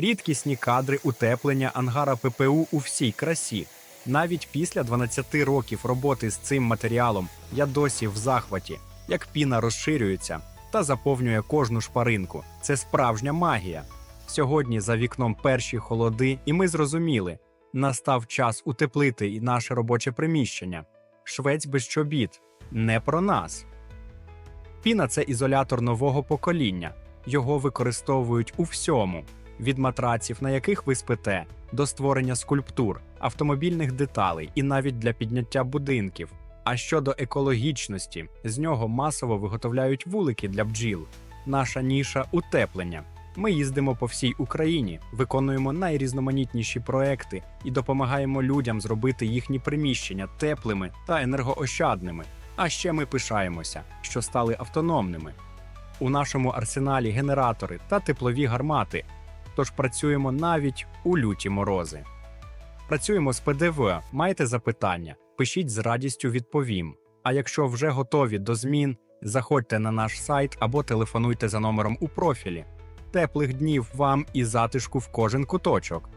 Рідкісні кадри утеплення ангара ППУ у всій красі. Навіть після 12 років роботи з цим матеріалом я досі в захваті, як піна розширюється та заповнює кожну шпаринку. Це справжня магія. Сьогодні за вікном перші холоди, і ми зрозуміли, настав час утеплити і наше робоче приміщення. Швець без чобіт не про нас. Піна це ізолятор нового покоління. Його використовують у всьому: від матраців, на яких ви спите, до створення скульптур, автомобільних деталей і навіть для підняття будинків. А щодо екологічності, з нього масово виготовляють вулики для бджіл. Наша ніша утеплення. Ми їздимо по всій Україні, виконуємо найрізноманітніші проекти і допомагаємо людям зробити їхні приміщення теплими та енергоощадними. А ще ми пишаємося, що стали автономними. У нашому арсеналі генератори та теплові гармати, тож працюємо навіть у люті морози. Працюємо з ПДВ. Маєте запитання? Пишіть з радістю відповім. А якщо вже готові до змін, заходьте на наш сайт або телефонуйте за номером у профілі. Теплих днів вам і затишку в кожен куточок.